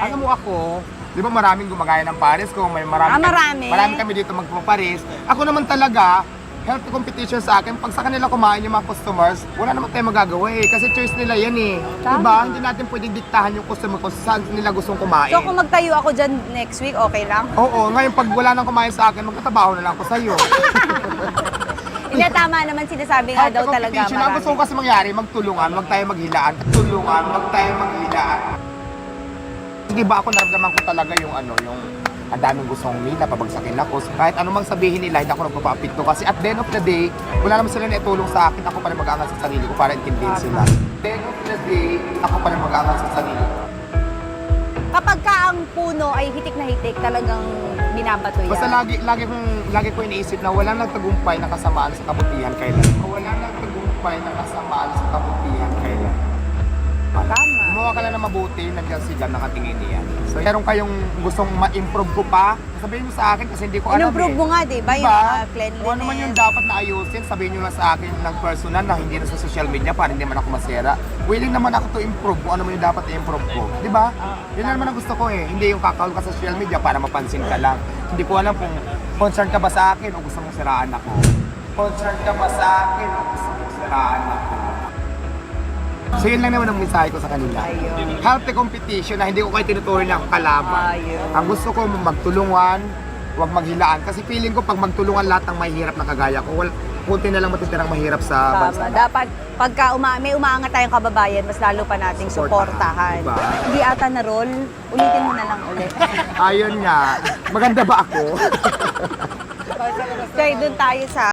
Alam mo ako, di ba maraming gumagaya ng pares ko, may marami, Ah, marami. marami kami dito magpapares. Ako naman talaga, healthy competition sa akin. Pag sa kanila kumain yung mga customers, wala naman tayong magagawa eh. Kasi choice nila yan eh. Tama. Diba? Hindi natin pwedeng diktahan yung customer kung saan nila gustong kumain. So kung magtayo ako dyan next week, okay lang? Oo, ngayon pag wala nang kumain sa akin, magkatabaho na lang ako sa'yo. Hindi, tama naman sinasabi nga daw talaga competition. Ang gusto ko marami. kasi mangyari, magtulungan, wag tayo maghilaan. Tulungan, wag tayo maghilaan. Hindi ba ako naramdaman ko talaga yung ano, yung ang daming gustong nila, pabagsakin ako. So, kahit anumang sabihin nila, hindi ako nagpapapit to. Kasi at the end of the day, wala naman sila na itulong sa akin. Ako pa rin mag-aangat sa sarili ko para intindihin sila. At the end of the day, ako pa rin mag-aangat sa sarili ko. Kapag ka ang puno ay hitik na hitik, talagang binabato yan. Basta lagi, lagi, kong, lagi ko iniisip na walang nagtagumpay na kasamaan sa kabutihan kailan. Walang nagtagumpay na kasamaan sa kabutihan mabuti, nandiyan sila nakatingin niyan. So, meron kayong gustong ma-improve ko pa, sabihin mo sa akin kasi hindi ko alam In-improve eh. mo nga, di ba? Yung Diba? mga cleanliness. Kung ano man yung dapat na ayusin, sabihin nyo lang sa akin ng personal na hindi na sa social media para hindi man ako masera. Willing naman ako to improve kung ano man yung dapat i-improve ko. Di ba? Yun lang naman ang gusto ko eh. Hindi yung kakawal ka sa social media para mapansin ka lang. Hindi ko alam kung concerned ka ba sa akin o gusto mong siraan ako. Concerned ka ba sa akin o gusto. So yun lang naman ang mensahe ko sa kanila. Ayun. Healthy competition na hindi ko kayo tinutuloy ng kalaban. Ayun. Ang gusto ko magtulungan, huwag maghilaan. Kasi feeling ko pag magtulungan lahat ng mahirap na kagaya ko, wal, kunti na lang matitirang mahirap sa bansa. Tama. Dapat pagka uma may umaangat tayong kababayan, mas lalo pa nating Suportahan. suportahan. Diba? Hindi ata na roll. Ulitin mo na lang ulit. Ayun nga. Maganda ba ako? so, doon tayo sa